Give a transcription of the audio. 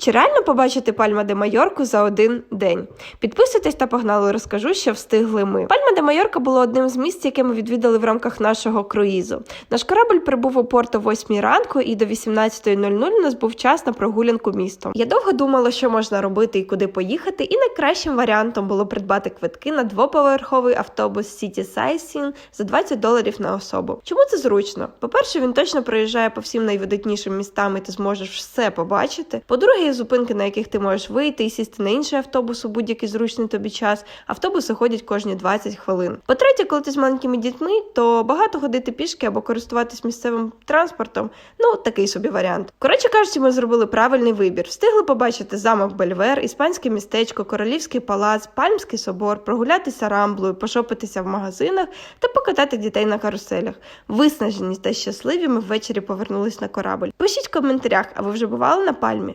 Чи реально побачити Пальма де Майорку за один день? Підписуйтесь та погнали, розкажу, що встигли ми. Пальма де Майорка було одним з місць, яке ми відвідали в рамках нашого круїзу. Наш корабль прибув у порт о 8 ранку, і до 18.00 у нас був час на прогулянку містом. Я довго думала, що можна робити і куди поїхати, і найкращим варіантом було придбати квитки на двоповерховий автобус City Sightseeing за 20 доларів на особу. Чому це зручно? По-перше, він точно проїжджає по всім найвидатнішим містам, і ти зможеш все побачити. По-друге, є зупинки, на яких ти можеш вийти і сісти на інший автобус у будь-який зручний тобі час. Автобуси ходять кожні 20 хвилин. По-третє, коли ти з маленькими дітьми, то багато ходити пішки або користуватись місцевим транспортом ну такий собі варіант. Коротше кажучи, ми зробили правильний вибір. Встигли побачити замок Бельвер, іспанське містечко, королівський палац, пальмський собор, прогулятися рамблою, пошопитися в магазинах та покатати дітей на каруселях. Виснажені та щасливі ми ввечері повернулись на корабль. Пишіть в коментарях, а ви вже бували на пальмі?